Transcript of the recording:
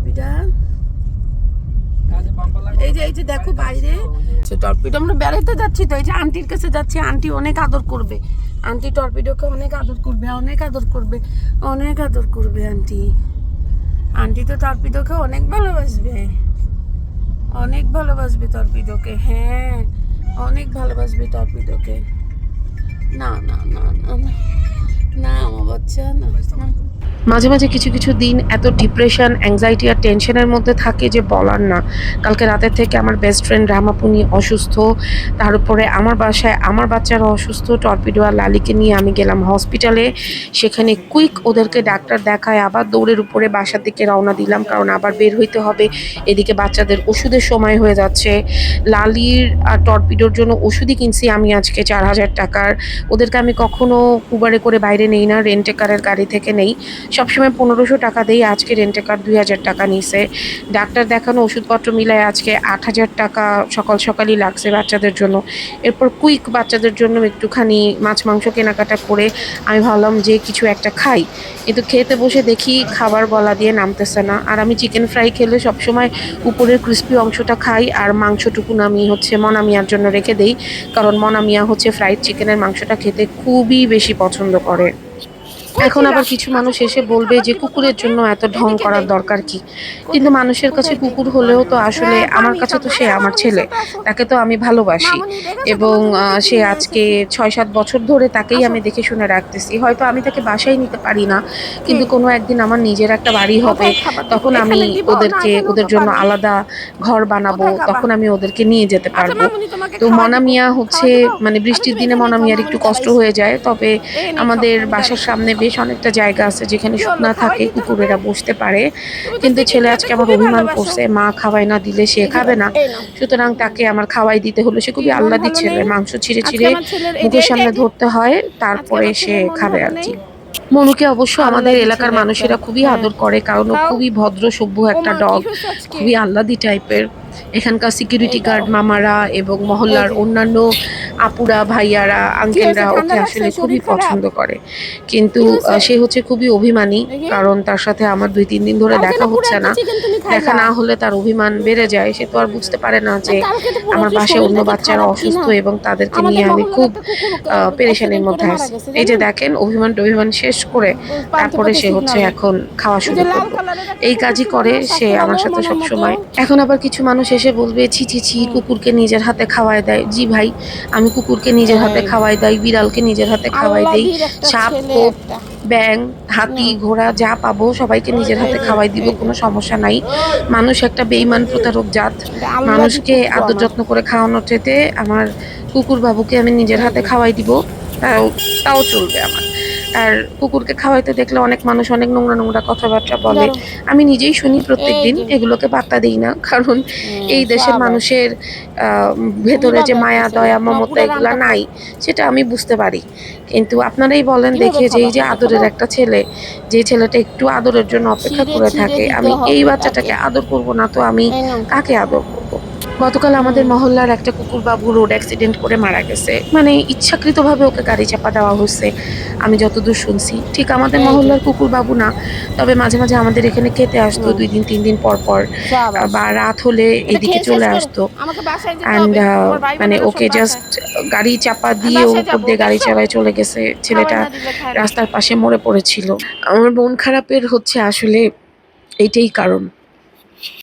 টর্পিটা এই যে এই যে দেখো বাইরে। সে আমরা বেড়াতে যাচ্ছি তো, এই যে আন্টির কাছে যাচ্ছি, আন্টি অনেক আদর করবে। আন্টি টর্পিডোকে অনেক আদর করবে, অনেক আদর করবে, অনেক আদর করবে আন্টি। আন্টি তো টর্পিডোকে অনেক ভালোবাসবে। অনেক ভালোবাসবে টর্পিডোকে হ্যাঁ অনেক ভালোবাসবে টর্পিডোকে। না না না না না। না। মাঝে মাঝে কিছু কিছু দিন এত ডিপ্রেশন অ্যাংজাইটি আর টেনশনের মধ্যে থাকে যে বলার না। কালকে রাতের থেকে আমার বেস্ট ফ্রেন্ড রামাপুনি অসুস্থ, তার উপরে আমার বাসায় আমার বাচ্চারা অসুস্থ টর্পিডো আর লালিকে নিয়ে আমি গেলাম হসপিটালে সেখানে কুইক ওদেরকে ডাক্তার দেখায়, আবার দৌড়ের উপরে বাসার দিকে রওনা দিলাম, কারণ আবার বের হইতে হবে। এদিকে বাচ্চাদের ওষুধের সময় হয়ে যাচ্ছে। লালির আর টর্পিডোর জন্য ওষুধই কিনছি আমি আজকে চার হাজার টাকার। ওদেরকে আমি কখনো উবারে করে বাইরে নেই না রেন্টে কারের গাড়ি থেকে নেই। সবসময় পনেরোশো টাকা দিই, আজকে রেন্টে কার দুই হাজার টাকা নিছে। ডাক্তার দেখানো ওষুধপত্র মিলায় আজকে আট হাজার টাকা সকাল সকালই লাগছে বাচ্চাদের জন্য। এরপর কুইক বাচ্চাদের জন্য একটুখানি মাছ, মাংস কেনাকাটা করে আমি ভাবলাম যে কিছু একটা খাই। কিন্তু খেতে বসে দেখি খাবার গলা দিয়ে নামতেছে না। আর আমি চিকেন ফ্রাই খেলে সবসময় উপরের ক্রিস্পি অংশটা খাই আর মাংসটুকু আমি হচ্ছে মনামিয়ার জন্য রেখে দেই। কারণ মনামিয়া হচ্ছে ফ্রাইড চিকেনের মাংসটা খেতে খুবই বেশি পছন্দ করে। এখন আবার কিছু মানুষ এসে বলবে যে কুকুরের জন্য এত ঢং করার দরকার কি? কিন্তু মানুষের কাছে কুকুর হলেও তো আসলে আমার কাছে তো সে আমার ছেলে। তাকে তো আমি ভালোবাসি। এবং সে আজকে ছয় সাত বছর ধরে তাকেই আমি দেখে শুনে রাখতেছি। হয়তো আমি তাকে বাসায় নিতে পারি না, কিন্তু কোনো একদিন আমার নিজের একটা বাড়ি হবে। তখন আমি ওদেরকে, ওদের জন্য আলাদা ঘর বানাবো। তখন আমি ওদেরকে নিয়ে যেতে পারব। তো মনামিয়া হচ্ছে মানে বৃষ্টির দিনে মনামিয়ার একটু কষ্ট হয়ে যায়। তবে আমাদের বাসার সামনে বেশ অনেকটা জায়গা আছে যেখানে শুকনা থাকে কুকুরেরা বসতে পারে। কিন্তু ছেলে আজকে আমার অভিমান করছে মা খাওয়াই না দিলে সে খাবে না। সুতরাং তাকে আমার খাওয়াই দিতে হলো সে খুবই আল্লাদি ছেলে মাংস ছিঁড়ে ছিঁড়ে মুখের সামনে ধরতে হয় তারপরে সে খাবে আর কি। মনুকে অবশ্য আমাদের এলাকার মানুষেরা খুবই আদর করে কারণ ও খুবই ভদ্র সভ্য একটা ডগ খুবই আহ্লাদি টাইপের এখানকার সিকিউরিটি গার্ড মামারা এবং মহল্লার অন্যান্য আপুরা ভাইয়ারা আঙ্কেলরা ওকে আসলে খুবই পছন্দ করে। কিন্তু সে হচ্ছে খুবই অভিমানী কারণ তার সাথে আমার দুই তিন দিন ধরে দেখা হচ্ছে না। দেখা না হলে তার অভিমান বেড়ে যায়। সে তো আর বুঝতে পারে না যে আমার বাসায় অন্য বাচ্চারা অসুস্থ এবং তাদেরকে নিয়ে আমি খুব পেরেশানির মধ্যে আছি। এই যে দেখেন অভিমান টভিমান শেষ করে তারপরে সে হচ্ছে এখন খাওয়া শুরু করল এই কাজই করে সে আমার সাথে সবসময়। এখন আবার কিছু মানুষ এসে বলবে ছি ছি ছি কুকুরকে নিজের হাতে খাওয়াই দেয়। জি ভাই আমি কুকুরকে নিজের হাতে খাওয়াই দেয় বিড়ালকে নিজের হাতে খাওয়াই দেই। সাপ কোপ ব্যাং হাতি ঘোড়া যা পাবো সবাইকে নিজের হাতে খাওয়াই দিব কোনো সমস্যা নাই। মানুষ একটা বেইমান প্রতারক জাত। মানুষকে আদর যত্ন করে খাওয়ানোর চেতে আমার কুকুর বাবুকে আমি নিজের হাতে খাওয়াই দিব। তাও তাও চলবে আমার। আর কুকুরকে খাওয়াইতে দেখলে অনেক মানুষ অনেক নোংরা নোংরা কথাবার্তা বলে। আমি নিজেই শুনি প্রত্যেকদিন এগুলোকে পাত্তা দিই না কারণ এই দেশের মানুষের ভেতরে যে মায়া দয়া মমতা এগুলা নাই সেটা আমি বুঝতে পারি। কিন্তু আপনারাই বলেন দেখে যে এই যে আদরের একটা ছেলে যে ছেলেটা একটু আদরের জন্য অপেক্ষা করে থাকে আমি এই বাচ্চাটাকে আদর করব না তো আমি কাকে আদর করব? গতকাল আমাদের মহল্লার একটা কুকুর বাবু রোড অ্যাক্সিডেন্ট করে মারা গেছে। মানে ইচ্ছাকৃতভাবে ওকে গাড়ি চাপা দেওয়া হয়েছে আমি যতদূর শুনছি। ঠিক আমাদের মহল্লার কুকুর বাবু না তবে মাঝে মাঝে আমাদের এখানে খেতে আসতো দুই দিন তিন দিন পর পর বা রাত হলে এদিকে চলে আসতো। অ্যান্ড মানে ওকে জাস্ট গাড়ি চাপা দিয়ে ওর উপর দিয়ে গাড়ি চালায় চলে গেছে। ছেলেটা রাস্তার পাশে মরে পড়েছিল। আমার মন খারাপের হচ্ছে আসলে এইটাই কারণ।